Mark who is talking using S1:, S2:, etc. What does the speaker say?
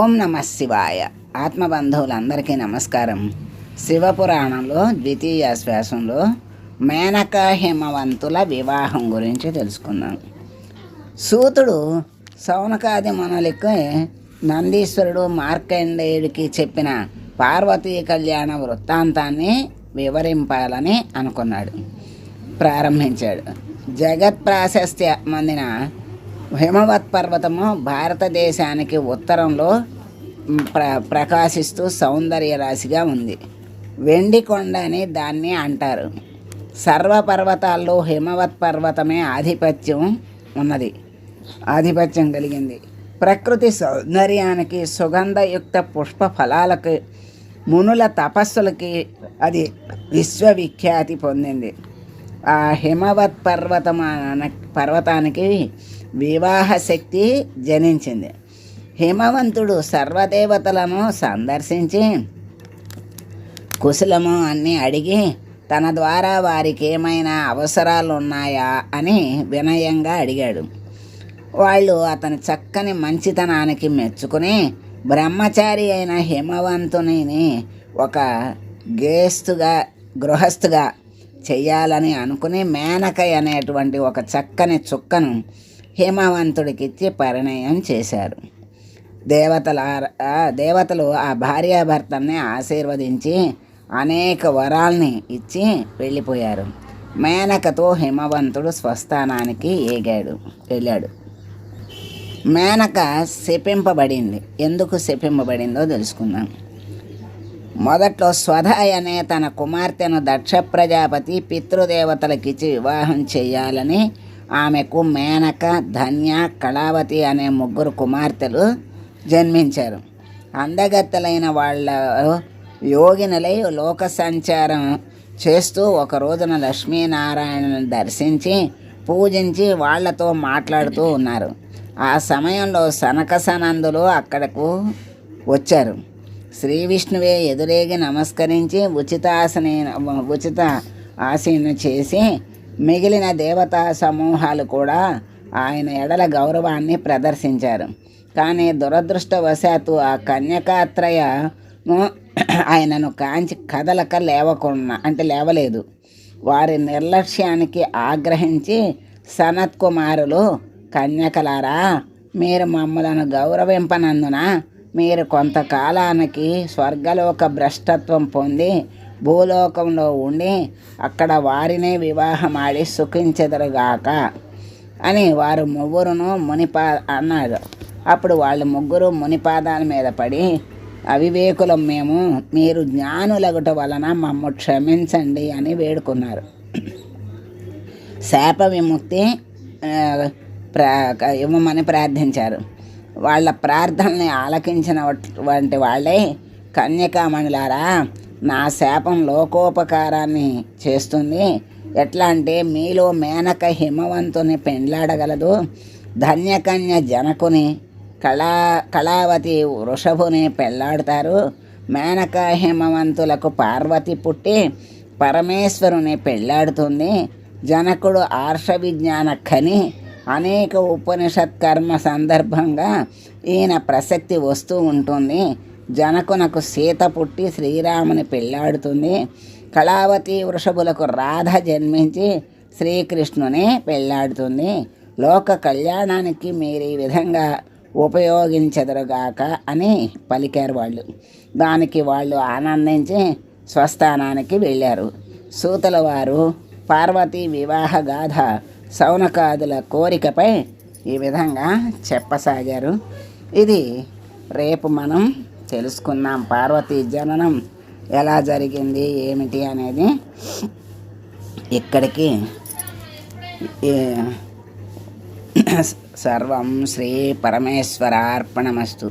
S1: ఓం నమ శివాయ. ఆత్మబంధువులందరికీ నమస్కారం. శివపురాణంలో ద్వితీయ శ్వాసంలో మేనక హిమవంతుల వివాహం గురించి తెలుసుకుందాం. సూతుడు సౌనకాది మనులకి నందీశ్వరుడు మార్కండేయుడికి చెప్పిన పార్వతీ కళ్యాణ వృత్తాంతాన్ని వివరింపాలని అనుకున్నాడు. ప్రారంభించాడు. జగత్ ప్రాశస్త్య మందిన హిమవత్ పర్వతము భారతదేశానికి ఉత్తరంలో ప్ర ప్రకాశిస్తూ సౌందర్య రాశిగా ఉంది. వెండి కొండ అని దాన్ని అంటారు. సర్వ పర్వతాల్లో హిమవత్ పర్వతమే ఆధిపత్యం ఉన్నది. ఆధిపత్యం కలిగింది. ప్రకృతి సౌందర్యానికి సుగంధయుక్త పుష్ప ఫలాలకి మునుల తపస్సులకి అది విశ్వవిఖ్యాతి పొందింది. ఆ హిమవత్ పర్వతం పర్వతానికి వివాహ శక్తి జనించింది. హిమవంతుడు సర్వదేవతలను సందర్శించి కుశలము అన్నీ అడిగి తన ద్వారా వారికి ఏమైనా అవసరాలు ఉన్నాయా అని వినయంగా అడిగాడు. వాళ్ళు అతని చక్కని మంచితనానికి మెచ్చుకుని బ్రహ్మచారి అయిన హిమవంతుని ఒక గేస్తుగా గృహస్థుగా చేయాలని అనుకుని మేనకై అనేటువంటి ఒక చక్కని చుక్కను హిమవంతుడికిచ్చి పరిణయం చేశారు. దేవతల దేవతలు ఆ భార్యాభర్తల్ని ఆశీర్వదించి అనేక వరాల్ని ఇచ్చి వెళ్ళిపోయారు. మేనకతో హిమవంతుడు స్వస్థానానికి ఏగాడు వెళ్ళాడు. మేనక శపింపబడింది. ఎందుకు శపింపబడిందో తెలుసుకుందాం. మొదట్లో స్వధాయ్ అనే తన కుమార్తెను దక్ష ప్రజాపతి పితృదేవతలకిచ్చి వివాహం చేయాలని ఆమెకు మేనక ధన్య కళావతి అనే ముగ్గురు కుమార్తెలు జన్మించారు. అందగత్తెలైన వాళ్ళ యోగినులై లోక సంచారం చేస్తూ ఒక రోజున లక్ష్మీనారాయణను దర్శించి పూజించి వాళ్ళతో మాట్లాడుతూ ఉన్నారు. ఆ సమయంలో సనకసనందులు అక్కడకు వచ్చారు. శ్రీ విష్ణువే ఎదురేగి నమస్కరించి ఉచితాసన ఉచిత ఆసీన చేసి మిగిలిన దేవతా సమూహాలు కూడా ఆయన ఎడల గౌరవాన్ని ప్రదర్శించారు. కానీ దురదృష్టవశాత్తు ఆ కన్యకాత్రయను ఆయనను కాంచి కదలక లేవకుండా అంటే లేవలేదు. వారి నిర్లక్ష్యానికి ఆగ్రహించి సనత్ కుమారులు కన్యకలారా మీరు మమ్మలను గౌరవింపనందున మీరు కొంతకాలానికి స్వర్గలోక భ్రష్టత్వం పొంది భూలోకంలో ఉండి అక్కడ వారినే వివాహమాడి సుఖించెదరుగాక అని వారు ముగ్గురును మునిపా అన్నాడు అప్పుడు వాళ్ళు ముగ్గురు మునిపాదాల మీద పడి అవివేకులం మేము మీరు జ్ఞానులగుట వలన మమ్మ క్షమించండి అని వేడుకున్నారు. శాప విముక్తి ప్రా ఇవ్వమని ప్రార్థించారు. వాళ్ళ ప్రార్థనని ఆలకించిన వంటి వాళ్ళే కన్యకామణులారా నా శాపం లోకోపకారాన్ని చేస్తుంది. ఎట్లా అంటే మీలో మేనక హిమవంతుని పెండ్లాడగలదు. ధన్యకన్య జనకుని కళా కళావతి వృషభుని పెళ్ళాడతారు. మేనక హిమవంతులకు పార్వతి పుట్టి పరమేశ్వరుని పెళ్ళాడుతుంది. జనకుడు ఆర్ష విజ్ఞాన ఖని. అనేక ఉపనిషత్ కర్మ సందర్భంగా ఈయన ప్రసక్తి వస్తూ ఉంటుంది. జనకునకు సీత పుట్టి శ్రీరాముని పెళ్ళాడుతుంది. కళావతి వృషభులకు రాధ జన్మించి శ్రీకృష్ణుని పెళ్ళాడుతుంది. లోక కళ్యాణానికి మీరు ఈ విధంగా ఉపయోగించదురుగాక అని పలికారు వాళ్ళు. దానికి వాళ్ళు ఆనందించి స్వస్థానానికి వెళ్ళారు. సూతల వారు పార్వతీ వివాహ గాథ సౌనకాదుల కోరికపై ఈ విధంగా చెప్పసాగారు. ఇది రేపు మనం తెలుసుకుందాం. పార్వతీ జననం ఎలా జరిగింది? ఏమిటి అనేది ఇక్కడికి సర్వం శ్రీ పరమేశ్వరార్పణమస్తు.